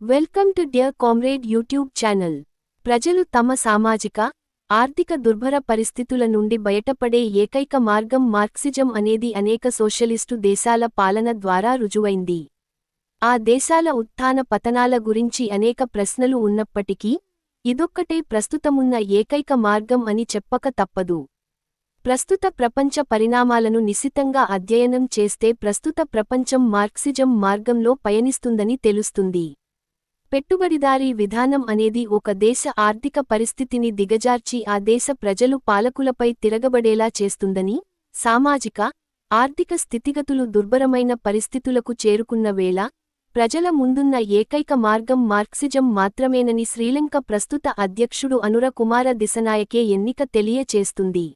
Welcome to dear comrade YouTube channel. ప్రజలు తమ సామాజిక ఆర్థిక దుర్భర పరిస్థితుల నుండి బయటపడే ఏకైక మార్గం మార్క్సిజం అనేది అనేక సోషలిస్టు దేశాల పాలన ద్వారా రుజువైంది. ఆ దేశాల ఉత్థాన పతనాల గురించి అనేక ప్రశ్నలు ఉన్నప్పటికీ ఇదొక్కటే ప్రస్తుతమున్న ఏకైక మార్గం అని చెప్పక తప్పదు. ప్రస్తుత ప్రపంచ పరిణామాలను నిశితంగా అధ్యయనం చేస్తే ప్రస్తుత ప్రపంచం మార్క్సిజం మార్గంలో పయనిస్తుందని తెలుస్తుంది. పెట్టుబడిదారీ విధానం అనేది ఒక దేశ ఆర్థిక పరిస్థితిని దిగజార్చి ఆ దేశ ప్రజలు పాలకులపై తిరగబడేలా చేస్తుందని సామాజిక ఆర్థిక స్థితిగతులు దుర్భరమైన పరిస్థితులకు చేరుకున్న వేళ ప్రజల ముందున్న ఏకైక మార్గం మార్క్సిజం మాత్రమేనని శ్రీలంక ప్రస్తుత అధ్యక్షుడు అనుర కుమార దిశనాయకే ఎన్నిక తెలియచేస్తుంది.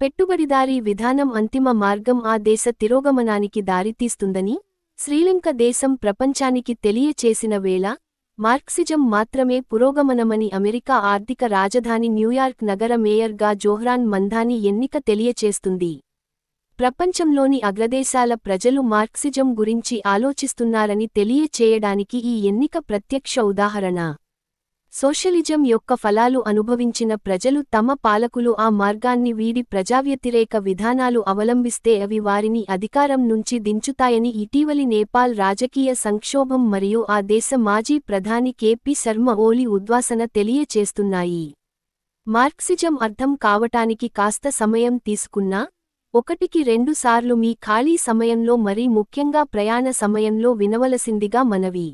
పెట్టుబడిదారీ విధానం అంతిమ మార్గం ఆ దేశ తిరోగమనానికి దారితీస్తుందని శ్రీలంక దేశం ప్రపంచానికి తెలియచేసిన వేళ మార్క్సిజం మాత్రమే పురోగమనమని అమెరికా ఆర్థిక రాజధాని న్యూయార్క్ నగర మేయర్గా జోహ్రాన్ మంధాని ఎన్నిక తెలియచేస్తుంది. ప్రపంచంలోని అగ్రదేశాల ప్రజలు మార్క్సిజం గురించి ఆలోచిస్తున్నారని తెలియచేయడానికి ఈ ఎన్నిక ప్రత్యక్ష ఉదాహరణ. సోషలిజం యొక్క ఫలాలు అనుభవించిన ప్రజలు తమ పాలకులు ఆ మార్గాన్ని వీడి ప్రజావ్యతిరేక విధానాలు అవలంబిస్తే అవి వారిని అధికారం నుంచి దించుతాయని ఇటీవలి నేపాల్ రాజకీయ సంక్షోభం మరియు ఆ దేశ మాజీ ప్రధాని కెపి శర్మ ఓలి ఉద్వాసన తెలియచేస్తున్నాయి. మార్క్సిజం అర్థం కావటానికి కాస్త సమయం తీసుకున్నా ఒకటికి రెండుసార్లు మీ ఖాళీ సమయంలో మరీ ముఖ్యంగా ప్రయాణ సమయంలో వినవలసిందిగా మనవి.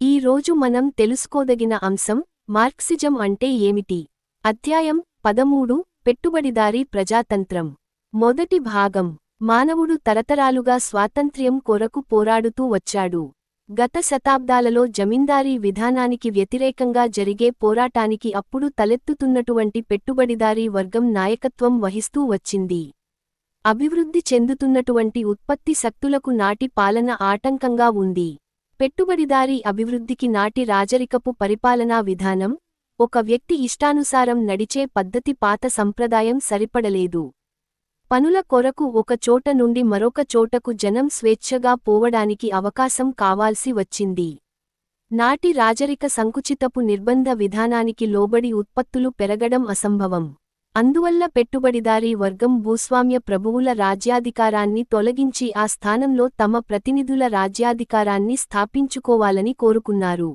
ఈ రోజు మనం తెలుసుకోదగిన అంశం మార్క్సిజం అంటే ఏమిటి? అధ్యాయం పదమూడు పెట్టుబడిదారీ ప్రజాతంత్రం. మొదటి భాగం మానవుడు తరతరాలుగా స్వాతంత్ర్యం కొరకు పోరాడుతూ వచ్చాడు. గత శతాబ్దాలలో జమీందారీ విధానానికి వ్యతిరేకంగా జరిగే పోరాటానికి అప్పుడు తలెత్తుతున్నటువంటి పెట్టుబడిదారీ వర్గం నాయకత్వం వహిస్తూ వచ్చింది. అభివృద్ధి చెందుతున్నటువంటి ఉత్పత్తి శక్తులకు నాటి పాలన ఆటంకంగా ఉంది. పెట్టుబడిదారీ అభివృద్ధికి నాటి రాజరికపు పరిపాలనా విధానం ఒక వ్యక్తి ఇష్టానుసారం నడిచే పద్ధతి పాత సంప్రదాయం సరిపడలేదు. పనుల కొరకు ఒక చోట నుండి మరొక చోటకు జనం స్వేచ్ఛగా పోవడానికి అవకాశం కావాల్సి వచ్చింది. నాటి రాజరిక సంకుచితపు నిర్బంధ విధానానికి లోబడి ఉత్పత్తులు పెరగడం అసంభవం. అందువల్ల పెట్టుబడిదారీ వర్గం భూస్వామ్య ప్రభువుల రాజ్యాధికారాన్ని తొలగించి ఆ స్థానంలో తమ ప్రతినిధుల రాజ్యాధికారాన్ని స్థాపించుకోవాలని కోరుకున్నారు.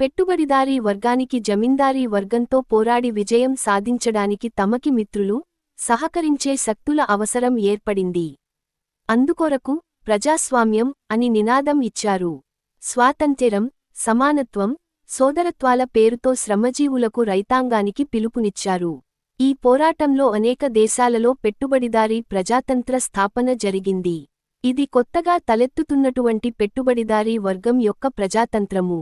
పెట్టుబడిదారీ వర్గానికి జమీందారీ వర్గంతో పోరాడి విజయం సాధించడానికి తమకి మిత్రులు సహకరించే శక్తుల అవసరం ఏర్పడింది. అందుకొరకు ప్రజాస్వామ్యం అని నినాదం ఇచ్చారు. స్వాతంత్ర్యం సమానత్వం సోదరత్వాల పేరుతో శ్రమజీవులకు రైతాంగానికి పిలుపునిచ్చారు. ఈ పోరాటంలో అనేక దేశాలలో పెట్టుబడిదారీ ప్రజాతంత్ర స్థాపన జరిగింది. ఇది కొత్తగా తలెత్తుతున్నటువంటి పెట్టుబడిదారీ వర్గం యొక్క ప్రజాతంత్రము.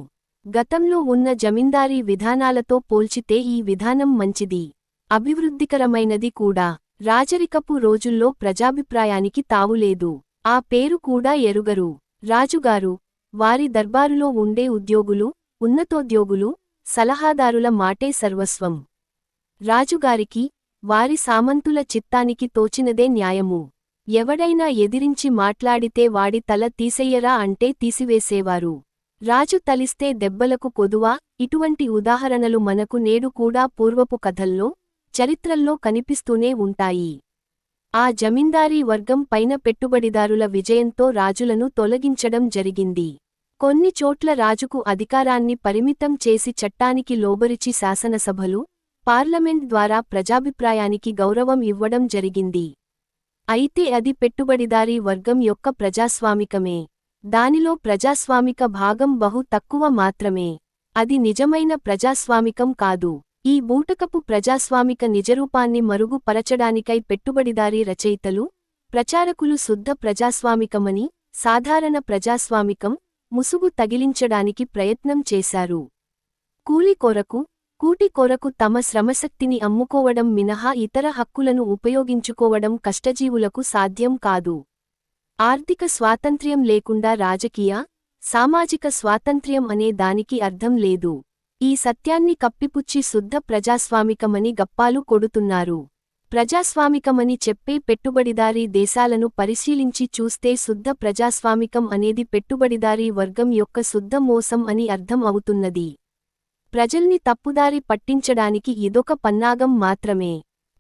గతంలో ఉన్న జమీందారీ విధానాలతో పోల్చితే ఈ విధానం మంచిది. అభివృద్ధికరమైనది కూడా. రాజరికపు రోజుల్లో ప్రజాభిప్రాయానికి తావులేదు ఆ పేరు కూడా ఎరుగరు. రాజుగారు వారి దర్బారులో ఉండే ఉద్యోగులు ఉన్నతోద్యోగులు సలహాదారుల మాటే సర్వస్వం. రాజుగారికి వారి సామంతుల చిత్తానికి తోచినదే న్యాయము. ఎవడైనా ఎదిరించి మాట్లాడితే వాడి తల తీసెయ్యరా అంటే తీసివేసేవారు. రాజు తలిస్తే దెబ్బలకు కొదువా? ఇటువంటి ఉదాహరణలు మనకు నేడు కూడా పూర్వపు కథల్లో చరిత్రల్లో కనిపిస్తూనే ఉంటాయి. ఆ జమీందారీ వర్గం పైన పెట్టుబడిదారుల విజయంతో రాజులను తొలగించడం జరిగింది. కొన్ని చోట్ల రాజుకు అధికారాన్ని పరిమితం చేసి చట్టానికి లోబరిచి శాసనసభలు పార్లమెంట్ ద్వారా ప్రజాభిప్రాయానికి గౌరవం ఇవ్వడం జరిగింది. అయితే అది పెట్టుబడిదారీ వర్గం యొక్క ప్రజాస్వామికమే. దానిలో ప్రజాస్వామిక భాగం బహు తక్కువ మాత్రమే. అది నిజమైన ప్రజాస్వామికం కాదు. ఈ బూటకపు ప్రజాస్వామిక నిజరూపాన్ని మరుగుపరచడానికై పెట్టుబడిదారీ రచయితలు ప్రచారకులు శుద్ధ ప్రజాస్వామికమని సాధారణ ప్రజాస్వామికం ముసుగు తగిలించడానికి ప్రయత్నం చేశారు. కూలి కొరకు కూటి కొరకు తమ శ్రమశక్తిని అమ్ముకోవడం మినహా ఇతర హక్కులను ఉపయోగించుకోవడం కష్టజీవులకు సాధ్యం కాదు. ఆర్థిక స్వాతంత్ర్యం లేకుండా రాజకీయ సామాజిక స్వాతంత్ర్యం అనే దానికి అర్థం లేదు. ఈ సత్యాన్ని కప్పిపుచ్చి శుద్ధ ప్రజాస్వామికమని గప్పాలు కొడుతున్నారు. ప్రజాస్వామికమని చెప్పే పెట్టుబడిదారీ దేశాలను పరిశీలించి చూస్తే శుద్ధ ప్రజాస్వామికం అనేది పెట్టుబడిదారీ వర్గం యొక్క శుద్ధ మోసం అని అర్థం అవుతున్నది. ప్రజల్ని తప్పుదారి పట్టించడానికి ఇదొక పన్నాగం మాత్రమే.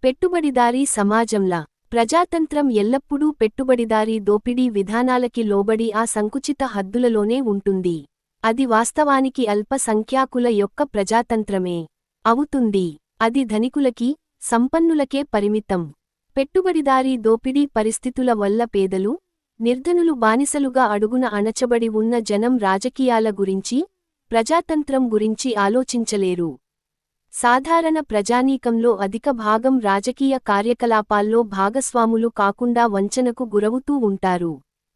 పెట్టుబడిదారీ సమాజంలా. ప్రజాతంత్రం ఎల్లప్పుడూ పెట్టుబడిదారీ దోపిడీ విధానాలకి లోబడి ఆ సంకుచిత హద్దులలోనే ఉంటుంది. అది వాస్తవానికి అల్పసంఖ్యాకుల యొక్క ప్రజాతంత్రమే. అవుతుంది. అది ధనికులకి సంపన్నులకే పరిమితం. పెట్టుబడిదారీ దోపిడీ పరిస్థితుల వల్ల పేదలు నిర్ధనులు బానిసలుగా అడుగున అణచబడి ఉన్న జనం రాజకీయాల గురించి ప్రజాతంత్రం గురించి ఆలోచించలేరు. సాధారణ ప్రజానీకంలో అధిక భాగం రాజకీయ కార్యకలాపాల్లో భాగస్వాములు కాకుండా వంచనకు గురవుతూ ఉంటారు.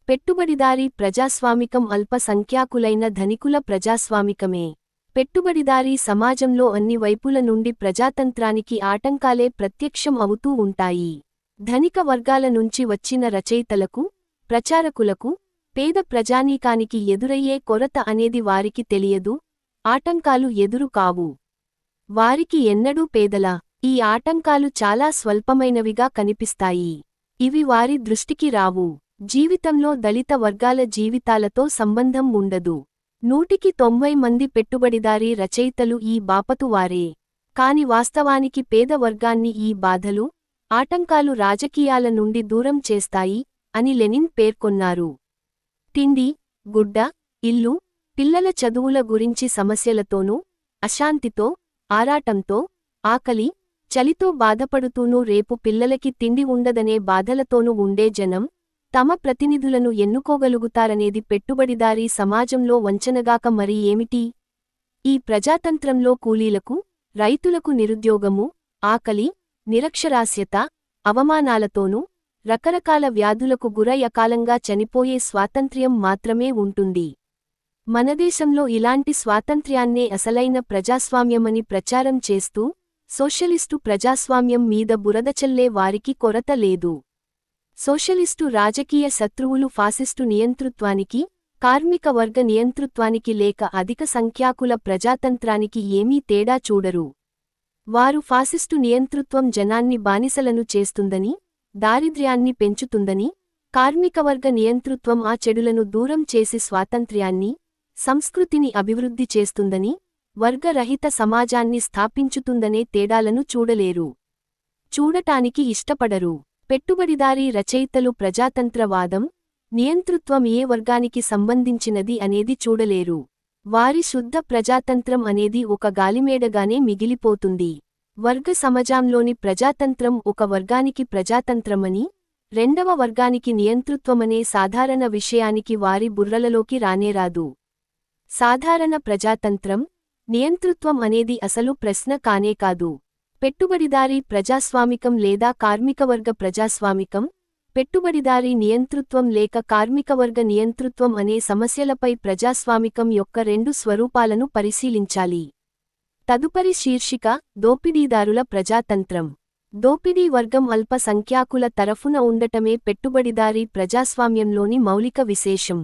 పెట్టుబడిదారీ ప్రజాస్వామికం అల్పసంఖ్యాకులైన ధనికుల ప్రజాస్వామికమే. పెట్టుబడిదారీ సమాజంలో అన్ని వైపుల నుండి ప్రజాతంత్రానికి ఆటంకాలే ప్రత్యక్షం అవుతూ ఉంటాయి. ధనిక వర్గాల నుంచి వచ్చిన రచయితలకు ప్రచారకులకు పేద ప్రజానీకానికి ఎదురయ్యే కొరత అనేది వారికి తెలియదు ఆటంకాలు ఎదురు కావు. వారికి ఎన్నడూ పేదల ఈ ఆటంకాలు చాలా స్వల్పమైనవిగా కనిపిస్తాయి. ఇవి వారి దృష్టికి రావు. జీవితంలో దళిత వర్గాల జీవితాలతో సంబంధం ఉండదు. నూటికి తొంభై మంది పెట్టుబడిదారీ రచయితలు ఈ బాపతువారే కాని వాస్తవానికి పేద వర్గాన్ని ఈ బాధలు ఆటంకాలు రాజకీయాల నుండి దూరం చేస్తాయి అని లెనిన్ పేర్కొన్నారు. తిండి గుడ్డ ఇల్లు పిల్లల చదువుల గురించి సమస్యలతోనూ అశాంతితో ఆరాటంతో ఆకలి చలితో బాధపడుతూనూ రేపు పిల్లలకి తిండి ఉండదనే బాధలతోనూ ఉండే జనం తమ ప్రతినిధులను ఎన్నుకోగలుగుతారనేది పెట్టుబడిదారీ సమాజంలో వంచనగాక మరి ఏమిటి? ఈ ప్రజాతంత్రంలో కూలీలకు రైతులకు నిరుద్యోగము ఆకలి నిరక్షరాస్యత అవమానాలతోనూ రకరకాల వ్యాధులకు గురై అకాలంగా చనిపోయే స్వాతంత్ర్యం మాత్రమే ఉంటుంది. మనదేశంలో ఇలాంటి స్వాతంత్ర్యాన్నే అసలైన ప్రజాస్వామ్యమని ప్రచారం చేస్తూ సోషలిస్టు ప్రజాస్వామ్యం మీద బురదచల్లే వారికి కొరత లేదు. సోషలిస్టు రాజకీయ శత్రువులు ఫాసిస్టు నియంతృత్వానికి కార్మిక వర్గ నియంతృత్వానికి లేక అధిక సంఖ్యాకుల ప్రజాతంత్రానికి ఏమీ తేడా చూడరు. వారు ఫాసిస్టు నియంతృత్వం జనాన్ని బానిసలను చేస్తుందని దారిద్ర్యాన్ని పెంచుతుందని కార్మికవర్గ నియంతృత్వం ఆ చెడులను దూరం చేసి స్వాతంత్ర్యాన్ని సంస్కృతిని అభివృద్ధి చేస్తుందని వర్గరహిత సమాజాన్ని స్థాపించుతుందనే తేడాలను చూడలేరు. చూడటానికి ఇష్టపడరు. పెట్టుబడిదారీ రచయితలు ప్రజాతంత్రవాదం నియంతృత్వం ఏ వర్గానికి సంబంధించినది అనేది చూడలేరు. వారి శుద్ధ ప్రజాతంత్రం అనేది ఒక గాలిమేడగానే మిగిలిపోతుంది. వర్గ సమాజంలోని ప్రజాతంత్రం ఒక వర్గానికి ప్రజాతంత్రమని రెండవ వర్గానికి నియంతృత్వమనే సాధారణ విషయానికి వారి బుర్రలలోకి రానేరాదు సాధారణ ప్రజాతంత్రం నియంతృత్వం అనేది అసలు ప్రశ్న కానే కాదు. పెట్టుబడిదారీ ప్రజాస్వామికం లేదా కార్మికవర్గ ప్రజాస్వామికం పెట్టుబడిదారీ నియంతృత్వం లేక కార్మికవర్గ నియంతృత్వం అనే సమస్యలపై ప్రజాస్వామికం యొక్క రెండు స్వరూపాలను పరిశీలించాలి. తదుపరి శీర్షిక దోపిడీదారుల ప్రజాతంత్రం. దోపిడీ వర్గం అల్ప సంఖ్యాకుల తరఫున ఉండటమే పెట్టుబడిదారీ ప్రజాస్వామ్యంలోని మౌలిక విశేషం.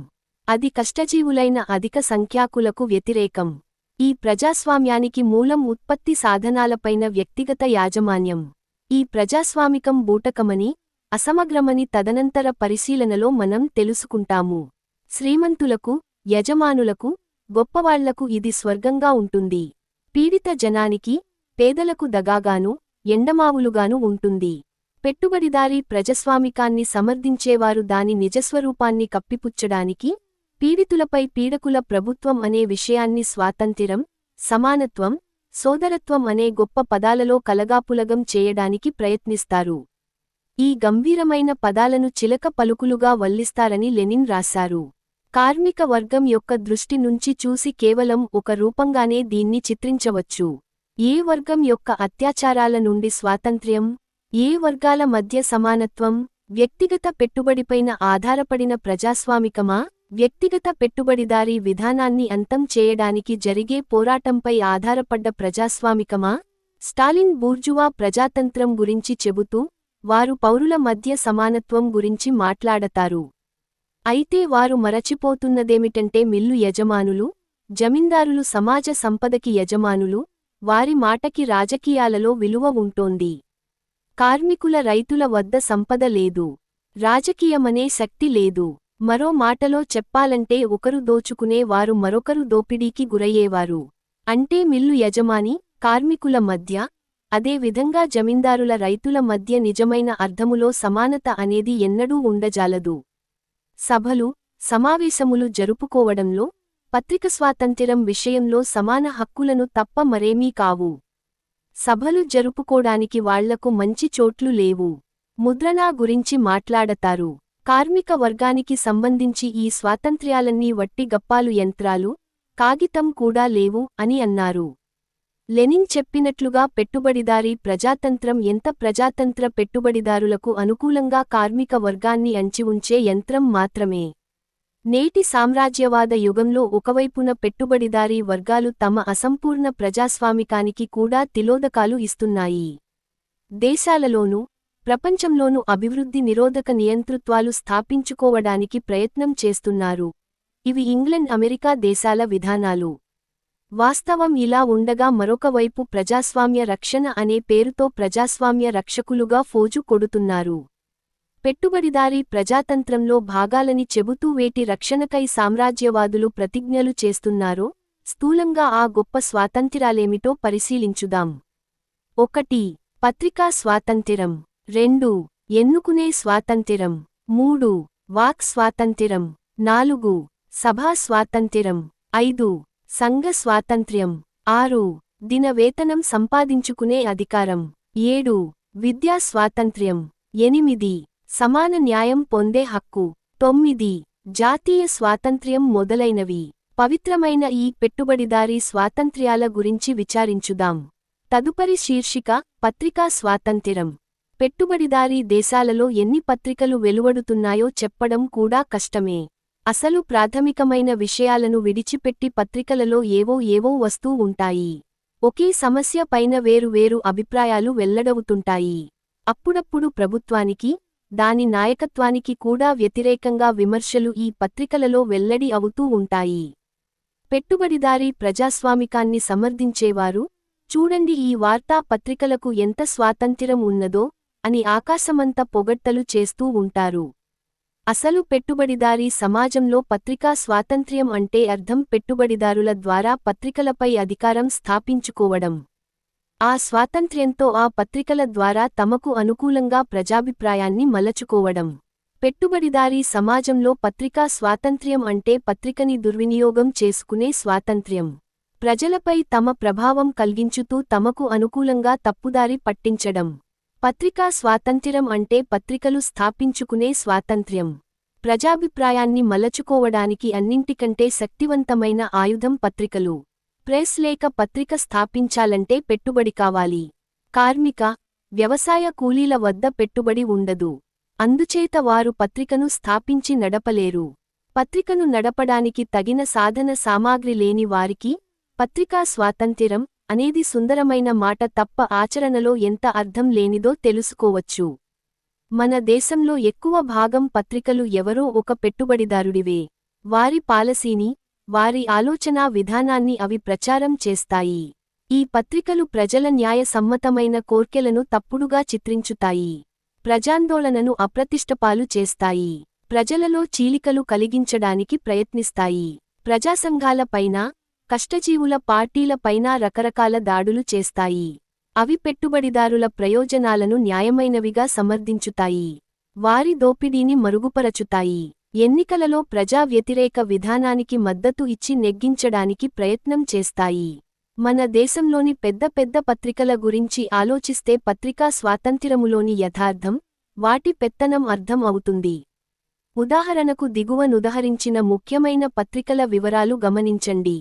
అది కష్టజీవులైన అధిక సంఖ్యాకులకు వ్యతిరేకం. ఈ ప్రజాస్వామ్యానికి మూలం ఉత్పత్తి సాధనాలపైన వ్యక్తిగత యాజమాన్యం. ఈ ప్రజాస్వామికం బూటకమని అసమగ్రమని తదనంతర పరిశీలనలో మనం తెలుసుకుంటాము. శ్రీమంతులకు యజమానులకు గొప్పవాళ్ళకు ఇది స్వర్గంగా ఉంటుంది. పీడిత జనానికి పేదలకు దగాగాను ఎండమావులుగాను ఉంటుంది. పెట్టుబడిదారీ ప్రజస్వామికాన్ని సమర్థించేవారు దాని నిజస్వరూపాన్ని కప్పిపుచ్చడానికి పీడితులపై పీడకుల ప్రభుత్వం అనే విషయాన్ని స్వాతంత్రం సమానత్వం సోదరత్వం అనే గొప్ప పదాలలో కలగాపులగం చేయడానికి ప్రయత్నిస్తారు. ఈ గంభీరమైన పదాలను చిలక పలుకులుగా వల్లిస్తారని లెనిన్ రాశారు. కార్మిక వర్గం యొక్క దృష్టి నుంచి చూసి కేవలం ఒక రూపంగానే దీన్ని చిత్రించవచ్చు. ఏ వర్గం యొక్క అత్యాచారాల నుండి స్వాతంత్ర్యం ఏ వర్గాల మధ్య సమానత్వం వ్యక్తిగత పెట్టుబడిపైన ఆధారపడిన ప్రజాస్వామికమా వ్యక్తిగత పెట్టుబడిదారీ విధానాన్ని అంతం చేయడానికి జరిగే పోరాటంపై ఆధారపడ్డ ప్రజాస్వామికమా స్టాలిన్ బూర్జువా ప్రజాతంత్రం గురించి చెబుతూ వారు పౌరుల మధ్య సమానత్వం గురించి మాట్లాడతారు. అయితే వారు మరచిపోతున్నదేమిటంటే మిల్లు యజమానులు జమీందారులు సమాజ సంపదకి యజమానులు వారి మాటకి రాజకీయాలలో విలువ ఉంటోంది. కార్మికుల రైతుల వద్ద సంపద లేదు. రాజకీయమనే శక్తి లేదు. మరో మాటలో చెప్పాలంటే ఒకరు దోచుకునే వారు మరొకరు దోపిడీకి గురయ్యేవారు. అంటే మిల్లు యజమాని కార్మికుల మధ్య అదే విధంగా జమీందారుల రైతుల మధ్య నిజమైన అర్థములో సమానత అనేది ఎన్నడూ ఉండజాలదు. సభలు సమావేశములు జరుపుకోవడంలో పత్రిక స్వాతంత్ర్యం విషయంలో సమాన హక్కులను తప్ప మరేమీ కావు. సభలు జరుపుకోడానికి వాళ్ళకు మంచి చోట్లు లేవు. ముద్రణా గురించి మాట్లాడతారు. కార్మిక వర్గానికి సంబంధించి ఈ స్వాతంత్ర్యాలన్నీ వట్టి గప్పాలు యంత్రాలు కాగితం కూడా లేవు అని అన్నారు. లెనిన్ చెప్పినట్లుగా పెట్టుబడిదారీ ప్రజాతంత్రం ఎంత ప్రజాతంత్ర పెట్టుబడిదారులకు అనుకూలంగా కార్మిక వర్గాన్ని అంచి ఉంచే యంత్రం మాత్రమే. నేటి సామ్రాజ్యవాద యుగంలో ఒకవైపున పెట్టుబడిదారీ వర్గాలు తమ అసంపూర్ణ ప్రజాస్వామికానికి కూడా తిలోదకాలు ఇస్తున్నాయి. దేశాలలోనూ ప్రపంచంలోనూ అభివృద్ధి నిరోధక నియంతృత్వాలు స్థాపించుకోవడానికి ప్రయత్నం చేస్తున్నారు. ఇవి ఇంగ్లండ్ అమెరికా దేశాల విధానాలు. వాస్తవం ఇలా ఉండగా మరొకవైపు ప్రజాస్వామ్య రక్షణ అనే పేరుతో ప్రజాస్వామ్య రక్షకులుగా ఫోజు కొడుతున్నారు. పెట్టుబడిదారీ ప్రజాతంత్రంలో భాగాలని చెబుతూ వేటి రక్షణకై సామ్రాజ్యవాదులు ప్రతిజ్ఞలు చేస్తున్నారో స్థూలంగా ఆ గొప్ప స్వాతంత్రాలేమిటో పరిశీలించుదాం. ఒకటి పత్రికా స్వాతంత్రం రెండు ఎన్నుకునే స్వాతంత్రం మూడు వాక్ స్వాతంత్రం నాలుగు సభా స్వాతంత్రం ఐదు సంఘ స్వాతంత్ర్యం. ఆరు. దిన వేతనం సంపాదించుకునే అధికారం. ఏడు. విద్యా స్వాతంత్ర్యం. ఎనిమిది. సమాన న్యాయం పొందే హక్కు. తొమ్మిది. జాతీయ స్వాతంత్ర్యం మొదలైనవి. పవిత్రమైన ఈ పెట్టుబడిదారీ స్వాతంత్ర్యాల గురించి విచారించుదాం. తదుపరి శీర్షిక పత్రికా స్వాతంత్ర్యం. పెట్టుబడిదారీ దేశాలలో ఎన్ని పత్రికలు వెలువడుతున్నాయో చెప్పడం కూడా కష్టమే. అసలు ప్రాథమికమైన విషయాలను విడిచిపెట్టి పత్రికలలో ఏవో ఏవో వస్తూ ఉంటాయి. ఒకే సమస్య పైన వేరువేరు అభిప్రాయాలు వెల్లడవుతుంటాయి. అప్పుడప్పుడు ప్రభుత్వానికి దాని నాయకత్వానికి కూడా వ్యతిరేకంగా విమర్శలు ఈ పత్రికలలో వెల్లడి అవుతూ ఉంటాయి. పెట్టుబడిదారీ ప్రజాస్వామికాన్ని సమర్థించేవారు చూడండి ఈ వార్తా పత్రికలకు ఎంత స్వాతంత్ర్యం ఉన్నదో అని ఆకాశమంత పొగడ్తలు చేస్తూ ఉంటారు. అసలు పెట్టుబడిదారీ సమాజంలో పత్రికా స్వాతంత్ర్యం అంటే అర్థం పెట్టుబడిదారుల ద్వారా పత్రికలపై అధికారం స్థాపించుకోవడం. ఆ స్వాతంత్ర్యంతో ఆ పత్రికల ద్వారా తమకు అనుకూలంగా ప్రజాభిప్రాయాన్ని మలచుకోవడం. పెట్టుబడిదారీ సమాజంలో పత్రికా స్వాతంత్ర్యం అంటే పత్రికని దుర్వినియోగం చేసుకునే స్వాతంత్ర్యం. ప్రజలపై తమ ప్రభావం కల్గించుతూ తమకు అనుకూలంగా తప్పుదారి పట్టించడం. పత్రికా స్వాతంత్ర్యం అంటే పత్రికలు స్థాపించుకునే స్వాతంత్ర్యం. ప్రజాభిప్రాయాన్ని మలచుకోవడానికి అన్నింటికంటే శక్తివంతమైన ఆయుధం పత్రికలు. ప్రెస్ లేక పత్రిక స్థాపించాలంటే పెట్టుబడి కావాలి. కార్మిక వ్యవసాయ కూలీల వద్ద పెట్టుబడి ఉండదు. అందుచేత వారు పత్రికను స్థాపించి నడపలేరు. పత్రికను నడపడానికి తగిన సాధన సామాగ్రి లేని వారికి పత్రికా స్వాతంత్ర్యం అనేది సుందరమైన మాట తప్ప ఆచరణలో ఎంత అర్థం లేనిదో తెలుసుకోవచ్చు. మన దేశంలో ఎక్కువ భాగం పత్రికలు ఎవరో ఒక పెట్టుబడిదారుడివే. వారి పాలసీని వారి ఆలోచనా విధానాన్ని అవి ప్రచారం చేస్తాయి. ఈ పత్రికలు ప్రజల న్యాయ సమ్మతమైన కోర్కెలను తప్పుడుగా చిత్రించుతాయి. ప్రజాందోళనను అప్రతిష్టపాలు చేస్తాయి. ప్రజలలో చీలికలు కలిగించడానికి ప్రయత్నిస్తాయి. ప్రజాసంఘాలపైన కష్టజీవుల పార్టీలపైన రకరకాల దాడులు చేస్తాయి. అవి పెట్టుబడిదారుల ప్రయోజనాలను న్యాయమైనవిగా సమర్థించుతాయి. వారి దోపిడీని మరుగుపరచుతాయి. ఎన్నికలలో ప్రజా వ్యతిరేక విధానానికి మద్దతు ఇచ్చి నెగ్గించడానికి ప్రయత్నం చేస్తాయి. మన దేశంలోని పెద్ద పెద్ద పత్రికల గురించి ఆలోచిస్తే పత్రికా స్వాతంత్ర్యములోని యథార్థం వాటి పెత్తనం అర్థం అవుతుంది. ఉదాహరణకు దిగువనుదహరించిన ముఖ్యమైన పత్రికల వివరాలు గమనించండి.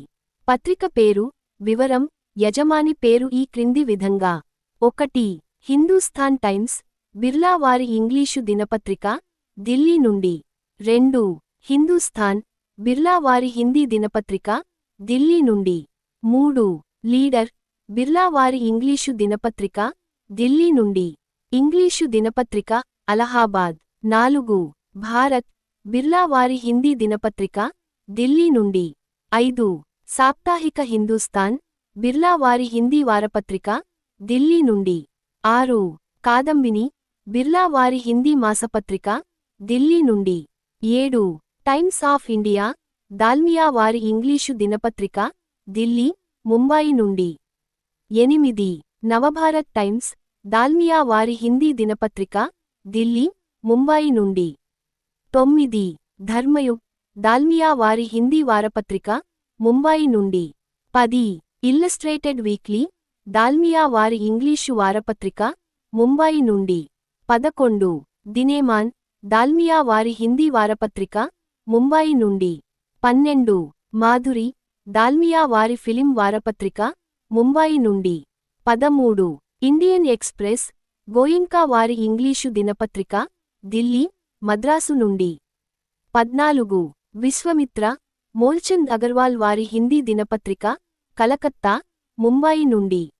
పత్రిక పేరు వివరం యజమాని పేరు ఈ క్రింది విధంగా. ఒకటి హిందూస్థాన్ టైమ్స్ బిర్లా వారి ఇంగ్లీషు దినపత్రిక ఢిల్లీ నుండి. రెండు హిందూస్థాన్ బిర్లా వారి హిందీ దినపత్రిక ఢిల్లీ నుండి. మూడు లీడర్ బిర్లా వారి ఇంగ్లీషు దినపత్రిక ఢిల్లీ నుండి. ఇంగ్లీషు దినపత్రిక అలహాబాద్. నాలుగు భారత్ బిర్లా వారి హిందీ దినపత్రిక ఢిల్లీ నుండి. ఐదు సాప్తాహిక హిందూస్థాన్ బిర్లా వారి హిందీ వారపత్రిక ఢిల్లీ నుండి. ఆరు. కాదంబిని బిర్లా వారి హిందీ మాసపత్రిక ఢిల్లీ నుండి. ఏడు. టైమ్స్ ఆఫ్ ఇండియా దాల్మియా వారి ఇంగ్లీషు దినపత్రిక ఢిల్లీ ముంబాయి నుండి. ఎనిమిది. నవభారత్ టైమ్స్ దాల్మియా వారి హిందీ దినపత్రిక ఢిల్లీ ముంబాయి నుండి. తొమ్మిది. ధర్మయుగ్ దాల్మియా వారి హిందీ వారపత్రిక ముంబాయి నుండి. పది. ఇల్లస్ట్రేటెడ్ వీక్లీ దాల్మియా వారి ఇంగ్లీషు వారపత్రిక ముంబాయి నుండి. పదకొండు. దినేమాన్ దాల్మియా వారి హిందీ వారపత్రిక ముంబాయి నుండి. పన్నెండు. మాధురి దాల్మియా వారి ఫిలిం వారపత్రిక ముంబాయి నుండి. పదమూడు. ఇండియన్ ఎక్స్ప్రెస్ గోయింకా వారి ఇంగ్లీషు దినపత్రిక ఢిల్లీ మద్రాసు నుండి. పద్నాలుగు. విశ్వమిత్ర మోల్చంద్ అగర్వాల్ వారి హిందీ దినపత్రిక కలకత్తా ముంబాయి నుండి.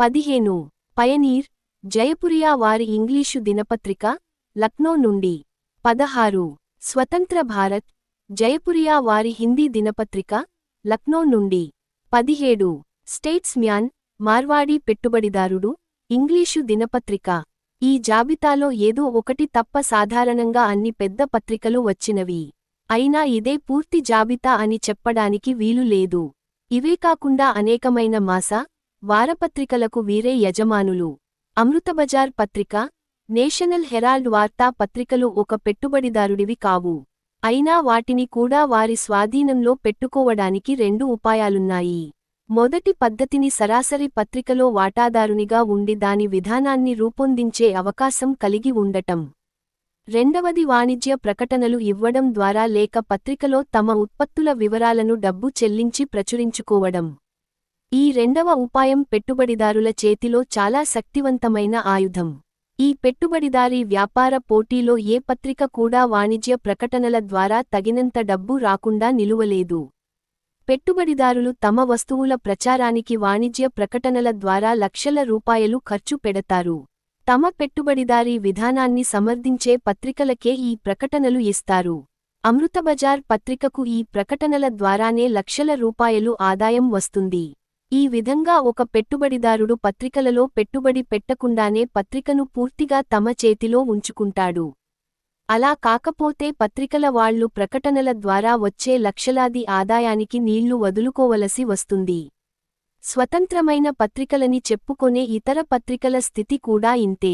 పదిహేను. పయనీర్ జయపురియా వారి ఇంగ్లీషు దినపత్రిక లక్నో నుండి. పదహారు. స్వతంత్ర భారత్ జయపురియా వారి హిందీ దినపత్రిక లక్నో నుండి. పదిహేడు. స్టేట్స్ మ్యాన్ మార్వాడీ పెట్టుబడిదారుడు ఇంగ్లీషు దినపత్రిక. ఈ జాబితాలో ఏదో ఒకటి తప్ప సాధారణంగా అన్ని పెద్ద పత్రికలు వచ్చినవి. అయినా ఇదే పూర్తి జాబితా అని చెప్పడానికి వీలు లేదు. ఇవే కాకుండా అనేకమైన మాస వారపత్రికలకు వీరే యజమానులు. అమృతబజార్ పత్రిక నేషనల్ హెరాల్డ్ వార్తా పత్రికలు ఒక పెట్టుబడిదారుడివి కావు. అయినా వాటిని కూడా వారి స్వాధీనంలో పెట్టుకోవడానికి రెండు ఉపాయాలున్నాయి. మొదటి పద్ధతిని సరాసరి పత్రికలో వాటాదారునిగా ఉండి దాని విధానాన్ని రూపొందించే అవకాశం కలిగి ఉండటం. రెండవది వాణిజ్య ప్రకటనలు ఇవ్వడం ద్వారా లేక పత్రికలో తమ ఉత్పత్తుల వివరాలను డబ్బు చెల్లించి ప్రచురించుకోవడం. ఈ రెండవ ఉపాయం పెట్టుబడిదారుల చేతిలో చాలా శక్తివంతమైన ఆయుధం. ఈ పెట్టుబడిదారీ వ్యాపార పోటీలో ఏ పత్రిక కూడా వాణిజ్య ప్రకటనల ద్వారా తగినంత డబ్బు రాకుండా నిలువలేదు. పెట్టుబడిదారులు తమ వస్తువుల ప్రచారానికి వాణిజ్య ప్రకటనల ద్వారా లక్షల రూపాయలు ఖర్చు పెడతారు. తమ పెట్టుబడిదారీ విధానాన్ని సమర్థించే పత్రికలకే ఈ ప్రకటనలు ఇస్తారు. అమృతబజార్ పత్రికకు ఈ ప్రకటనల ద్వారానే లక్షల రూపాయలు ఆదాయం వస్తుంది. ఈ విధంగా ఒక పెట్టుబడిదారుడు పత్రికలలో పెట్టుబడి పెట్టకుండానే పత్రికను పూర్తిగా తమ చేతిలో ఉంచుకుంటాడు. అలా కాకపోతే పత్రికల వాళ్ళు ప్రకటనల ద్వారా వచ్చే లక్షలాది ఆదాయానికి నీళ్ళు వదులుకోవలసి వస్తుంది. స్వతంత్రమైన పత్రికలని చెప్పుకొనే ఇతర పత్రికల స్థితి కూడా ఇంతే.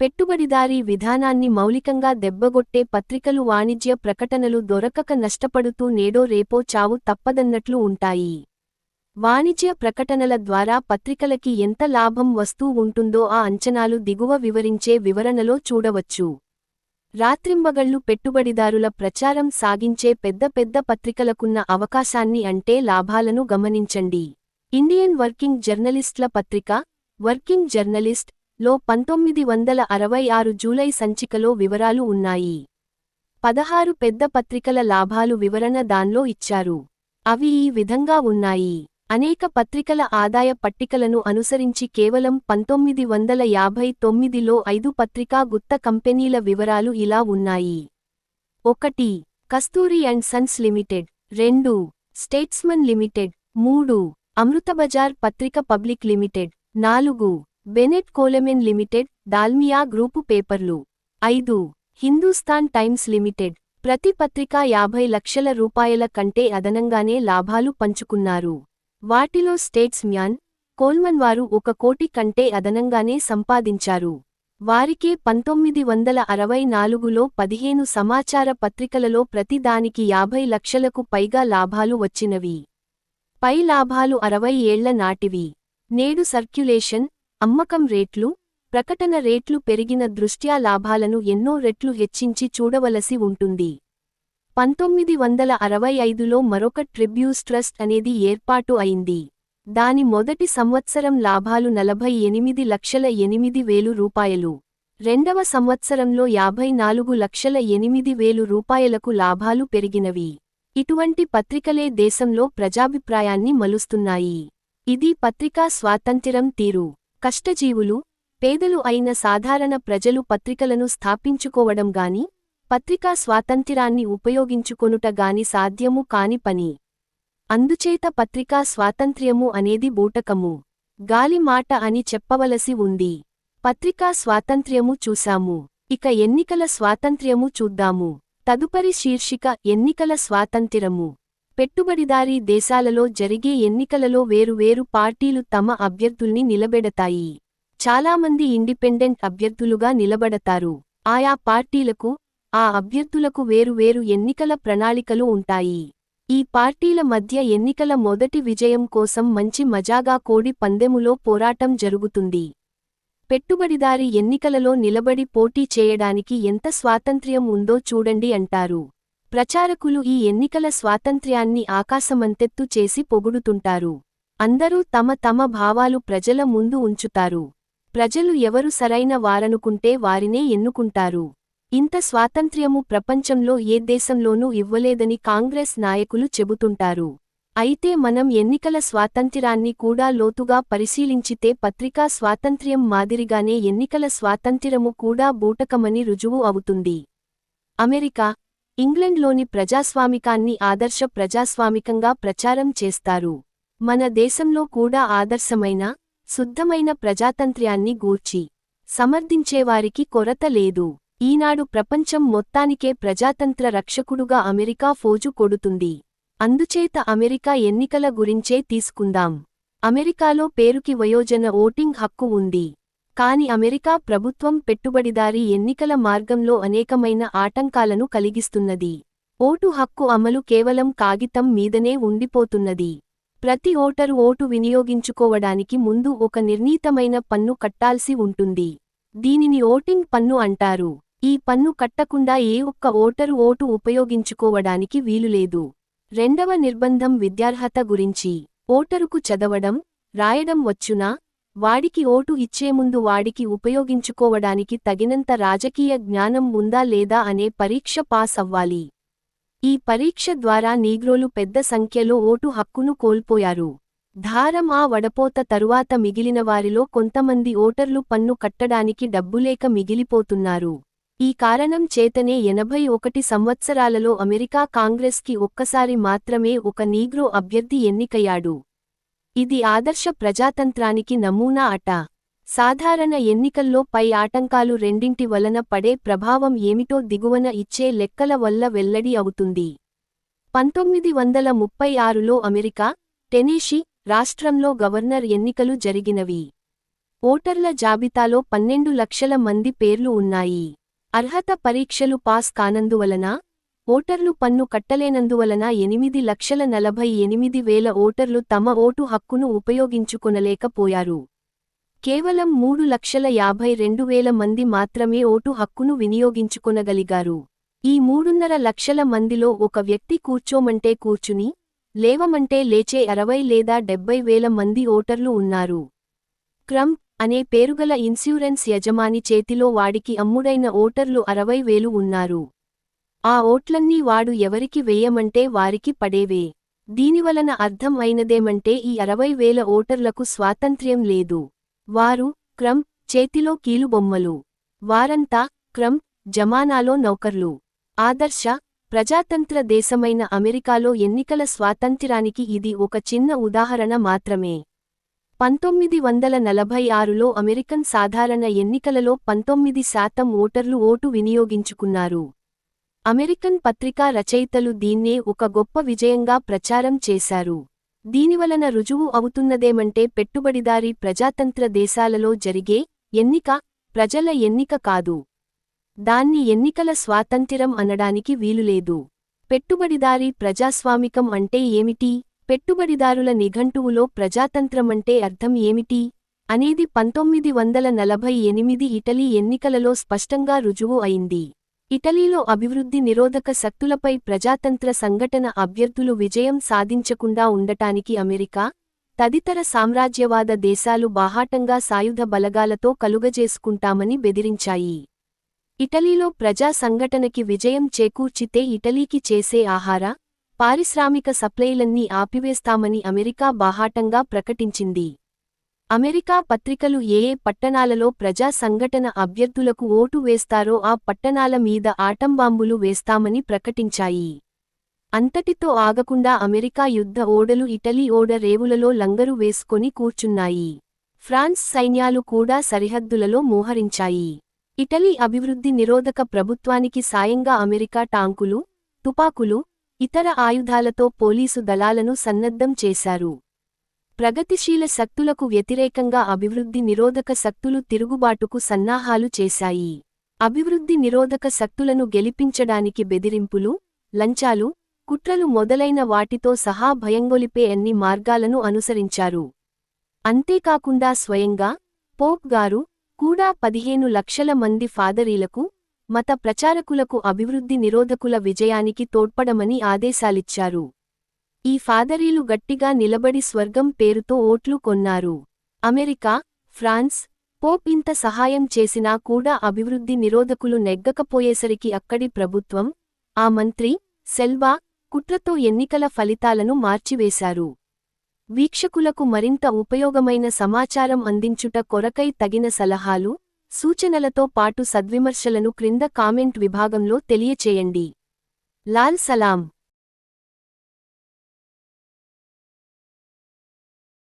పెట్టుబడిదారీ విధానాన్ని మౌలికంగా దెబ్బగొట్టే పత్రికలు వాణిజ్య ప్రకటనలు దొరకక నష్టపడుతూ నేడో రేపో చావు తప్పదన్నట్లు ఉంటాయి. వాణిజ్య ప్రకటనల ద్వారా పత్రికలకి ఎంత లాభం వస్తూ ఉంటుందో ఆ అంచనాలు దిగువ వివరించే వివరణలో చూడవచ్చు. రాత్రింబగళ్ళు పెట్టుబడిదారుల ప్రచారం సాగించే పెద్ద పెద్ద పత్రికలకున్న అవకాశాన్ని అంటే లాభాలను గమనించండి. ఇండియన్ వర్కింగ్ జర్నలిస్ట్ల పత్రిక వర్కింగ్ జర్నలిస్ట్లో పంతొమ్మిది వందల అరవై ఆరు జూలై సంచికలో వివరాలు ఉన్నాయి. పదహారు పెద్ద పత్రికల లాభాలు వివరణ దాన్లో ఇచ్చారు. అవి ఈ విధంగా ఉన్నాయి. అనేక పత్రికల ఆదాయ పట్టికలను అనుసరించి కేవలం పంతొమ్మిది వందల యాభై తొమ్మిదిలో ఐదు పత్రికా గుత్త కంపెనీల వివరాలు ఇలా ఉన్నాయి. ఒకటి కస్తూరి అండ్ సన్స్ లిమిటెడ్. రెండు స్టేట్స్మన్ లిమిటెడ్. మూడు అమృతబజార్ పత్రిక పబ్లిక్ లిమిటెడ్. నాలుగు. Bennett Coleman limited Dalmia group పేపర్లు. ఐదు. Hindustan Times limited. ప్రతి పత్రిక యాభై లక్షల రూపాయల కంటే అదనంగానే లాభాలు పంచుకున్నారు. వాటిలో స్టేట్స్ మ్యాన్ కోల్మన్ వారు ఒక కోటి కంటే అదనంగానే సంపాదించారు. వారికే పంతొమ్మిది వందల అరవై నాలుగులో పదిహేను సమాచార పత్రికలలో ప్రతిదానికి యాభై లక్షలకు పైగా లాభాలు వచ్చినవి. పై లాభాలు అరవై ఏళ్ళ నాటివి. నేడు సర్క్యులేషన్ అమ్మకం రేట్లు ప్రకటన రేట్లు పెరిగిన దృష్ట్యా లాభాలను ఎన్నో రెట్లు హెచ్చించి చూడవలసి ఉంటుంది. పంతొమ్మిది వందల అరవై ఐదులో మరొక ట్రిబ్యూస్ ట్రస్ట్ అనేది ఏర్పాటు అయింది. దాని మొదటి సంవత్సరం లాభాలు నలభై ఎనిమిది లక్షల ఎనిమిది వేలు రూపాయలు. రెండవ సంవత్సరంలో యాభై నాలుగు లక్షల ఎనిమిది వేలు రూపాయలకు లాభాలు పెరిగినవి. ఇటువంటి పత్రికలే దేశంలో ప్రజాభిప్రాయాన్ని మలుస్తున్నాయి. ఇది పత్రికా స్వాతంత్ర్యం తీరు. కష్టజీవులు పేదలు అయిన సాధారణ ప్రజలు పత్రికలను స్థాపించుకోవడం గాని పత్రికా స్వాతంత్ర్యాన్ని ఉపయోగించుకొనుట గాని సాధ్యము కాని పని. అందుచేత పత్రికా స్వాతంత్ర్యము అనేది బూటకము. గాలి మాట అని చెప్పవలసి ఉంది. పత్రికా స్వాతంత్ర్యము చూశాము. ఇక ఎన్నికల స్వాతంత్ర్యము చూద్దాము. తదుపరి శీర్షిక ఎన్నికల స్వాతంత్రము పెట్టుబడిదారీ దేశాలలో జరిగే ఎన్నికలలో వేరువేరు పార్టీలు తమ అభ్యర్థుల్ని నిలబెడతాయి. చాలామంది ఇండిపెండెంట్ అభ్యర్థులుగా నిలబడతారు. ఆయా పార్టీలకు ఆ అభ్యర్థులకు వేరువేరు ఎన్నికల ప్రణాళికలు ఉంటాయి. ఈ పార్టీల మధ్య ఎన్నికల మొదటి విజయం కోసం మంచి మజాగా కోడి పందెములో పోరాటం జరుగుతుంది. పెట్టుబడిదారి ఎన్నికలలో నిలబడి పోటీ చేయడానికి ఎంత స్వాతంత్ర్యం ఉందో చూడండి అంటారు. ప్రచారకులు ఈ ఎన్నికల స్వాతంత్ర్యాన్ని ఆకాశమంతెత్తు చేసి పొగుడుతుంటారు. అందరూ తమ తమ భావాలు ప్రజల ముందు ఉంచుతారు. ప్రజలు ఎవరు సరైన వారనుకుంటే వారినే ఎన్నుకుంటారు. ఇంత స్వాతంత్ర్యము ప్రపంచంలో ఏ దేశంలోనూ ఇవ్వలేదని కాంగ్రెస్ నాయకులు చెబుతుంటారు. అయితే మనం ఎన్నికల స్వాతంత్ర్యాన్ని కూడా లోతుగా పరిశీలించితే పత్రికా స్వాతంత్ర్యం మాదిరిగానే ఎన్నికల స్వాతంత్ర్యము కూడా బూటకమని రుజువు అవుతుంది. అమెరికా ఇంగ్లండ్లోని ప్రజాస్వామికాన్ని ఆదర్శ ప్రజాస్వామికంగా ప్రచారం చేస్తారు. మన దేశంలో కూడా ఆదర్శమైన శుద్ధమైన ప్రజాతంత్ర్యాన్ని గూర్చి సమర్థించేవారికి కొరత లేదు. ఈనాడు ప్రపంచం మొత్తానికే ప్రజాతంత్ర రక్షకుడుగా అమెరికా ఫోజు కొడుతుంది. అందుచేత అమెరికా ఎన్నికల గురించే తీసుకుందాం. అమెరికాలో పేరుకి వయోజన ఓటింగ్ హక్కు ఉంది. కాని అమెరికా ప్రభుత్వం పెట్టుబడిదారీ ఎన్నికల మార్గంలో అనేకమైన ఆటంకాలను కలిగిస్తున్నది. ఓటు హక్కు అమలు కేవలం కాగితం మీదనే ఉండిపోతున్నది. ప్రతి ఓటరు ఓటు వినియోగించుకోవడానికి ముందు ఒక నిర్ణీతమైన పన్ను కట్టాల్సి ఉంటుంది. దీనిని ఓటింగ్ పన్ను అంటారు. ఈ పన్ను కట్టకుండా ఏ ఒక్క ఓటరు ఓటు ఉపయోగించుకోవడానికి వీలులేదు. రెండవ నిర్బంధం విద్యార్హత గురించి. ఓటరుకు చదవడం రాయడం వచ్చునా? వాడికి ఓటు ఇచ్చే ముందు వాడికి ఉపయోగించుకోవడానికి తగినంత రాజకీయ జ్ఞానం ఉందా లేదా అనే పరీక్ష పాస్ అవ్వాలి. ఈ పరీక్ష ద్వారా నీగ్రోలు పెద్ద సంఖ్యలో ఓటు హక్కును కోల్పోయారు. ధారం ఆ వడపోత తరువాత మిగిలిన వారిలో కొంతమంది ఓటర్లు పన్ను కట్టడానికి డబ్బులేక మిగిలిపోతున్నారు. ఈ కారణం చేతనే ఎనభై ఒకటి సంవత్సరాలలో అమెరికా కాంగ్రెస్కి ఒక్కసారి మాత్రమే ఒక నీగ్రో అభ్యర్థి ఎన్నికయ్యాడు. ఇది ఆదర్శ ప్రజాతంత్రానికి నమూనా అట. సాధారణ ఎన్నికల్లో పై ఆటంకాలు రెండింటి వలన పడే ప్రభావం ఏమిటో దిగువన ఇచ్చే లెక్కల వల్ల వెల్లడి అవుతుంది. పంతొమ్మిది వందల ముప్పై ఆరులో అమెరికా టెనేషీ రాష్ట్రంలో గవర్నర్ ఎన్నికలు జరిగినవి. ఓటర్ల జాబితాలో పన్నెండు లక్షల మంది పేర్లు ఉన్నాయి. అర్హత పరీక్షలు పాస్ కానందువలన? ఓటర్లు పన్ను కట్టలేనందువలన ఎనిమిది లక్షల నలభై ఎనిమిది వేల ఓటర్లు తమ ఓటు హక్కును ఉపయోగించుకొనలేకపోయారు. కేవలం మూడు లక్షల యాభై రెండు వేల మంది మాత్రమే ఓటు హక్కును వినియోగించుకొనగలిగారు. ఈ మూడున్నర లక్షల మందిలో ఒక వ్యక్తి కూర్చోమంటే కూర్చుని లేవమంటే లేచే అరవై లేదా డెబ్బై వేల మంది ఓటర్లు ఉన్నారు. క్రంప్ అనే పేరుగల ఇన్సూరెన్స్ యజమాని చేతిలో వాడికి అమ్ముడైన ఓటర్లు అరవై వేలు ఉన్నారు. ఆ ఓట్లన్నీ వాడు ఎవరికి వేయమంటే వారికి పడేవే. దీనివలన అర్థం అయినదేమంటే ఈ అరవై వేల ఓటర్లకు స్వాతంత్ర్యం లేదు. వారు క్రమ్ చేతిలో కీలుబొమ్మలు. వారంతా క్రమ్ జమానాలో నౌకర్లు. ఆదర్శ ప్రజాతంత్ర దేశమైన అమెరికాలో ఎన్నికల స్వాతంత్ర్యానికి ఇది ఒక చిన్న ఉదాహరణ మాత్రమే. పంతొమ్మిది వందల నలభై ఆరులో అమెరికన్ సాధారణ ఎన్నికలలో పంతొమ్మిది శాతం ఓటర్లు ఓటు వినియోగించుకున్నారు. అమెరికన్ పత్రికా రచయితలు దీన్నే ఒక గొప్ప విజయంగా ప్రచారం చేశారు. దీనివలన రుజువు అవుతున్నదేమంటే పెట్టుబడిదారీ ప్రజాతంత్ర దేశాలలో జరిగే ఎన్నిక ప్రజల ఎన్నిక కాదు. దాన్ని ఎన్నికల స్వాతంత్ర్యం అనడానికి వీలులేదు. పెట్టుబడిదారీ ప్రజాస్వామికం అంటే ఏమిటి? పెట్టుబడిదారుల నిఘంటువులో ప్రజాతంత్రమంటే అర్థం ఏమిటి? అనేది పంతొమ్మిది వందల నలభై ఎనిమిది ఇటలీ ఎన్నికలలో స్పష్టంగా రుజువు అయింది. ఇటలీలో అభివృద్ధి నిరోధక శక్తులపై ప్రజాతంత్ర సంఘటన అభ్యర్థులు విజయం సాధించకుండా ఉండటానికి అమెరికా తదితర సామ్రాజ్యవాద దేశాలు బాహాటంగా సాయుధ బలగాలతో కలుగజేసుకుంటామని బెదిరించాయి. ఇటలీలో ప్రజా సంఘటనకి విజయం చేకూర్చితే ఇటలీకి చేసే ఆహార పారిశ్రామిక సప్లైలన్నీ ఆపివేస్తామని అమెరికా బాహాటంగా ప్రకటించింది. అమెరికా పత్రికలు ఏ ఏ పట్టణాలలో ప్రజా సంఘటన అభ్యర్థులకు ఓటు వేస్తారో ఆ పట్టణాల మీద ఆటంబాంబులు వేస్తామని ప్రకటించాయి. అంతటితో ఆగకుండా అమెరికా యుద్ధ ఓడలు ఇటలీ ఓడ రేవులలో లంగరు వేసుకొని కూర్చున్నాయి. ఫ్రాన్స్ సైన్యాలు కూడా సరిహద్దులలో మోహరించాయి. ఇటలీ అభివృద్ధి నిరోధక ప్రభుత్వానికి సాయంగా అమెరికా టాంకులు తుపాకులు ఇతర ఆయుధాలతో పోలీసు దళాలను సన్నద్ధం చేశారు. ప్రగతిశీల శక్తులకు వ్యతిరేకంగా అభివృద్ధి నిరోధక శక్తులు తిరుగుబాటుకు సన్నాహాలు చేశాయి. అభివృద్ధి నిరోధక శక్తులను గెలిపించడానికి బెదిరింపులు లంచాలు కుట్రలు మొదలైన వాటితో సహా భయంగొలిపే అన్ని మార్గాలను అనుసరించారు. అంతేకాకుండా స్వయంగా పోప్ గారు కూడా పదిహేను లక్షల మంది ఫాదరీలకు మత ప్రచారకులకు అభివృద్ధి నిరోధకుల విజయానికి తోడ్పడమని ఆదేశాలిచ్చారు. ఈ ఫాదరీలు గట్టిగా నిలబడి స్వర్గం పేరుతో ఓట్లు కొన్నారు. అమెరికా ఫ్రాన్స్ పోప్ ఇంత సహాయం చేసినా కూడా అభివృద్ధి నిరోధకులు నెగ్గకపోయేసరికి అక్కడి ప్రభుత్వం ఆ మంత్రి సెల్వా కుట్రతో ఎన్నికల ఫలితాలను మార్చివేశారు. వీక్షకులకు మరింత ఉపయోగమైన సమాచారం అందించుట కొరకై తగిన సలహాలు సూచనలతో పాటు సద్విమర్శలను క్రింద కామెంట్ విభాగంలో తెలియచేయండి. లాల్ సలాం.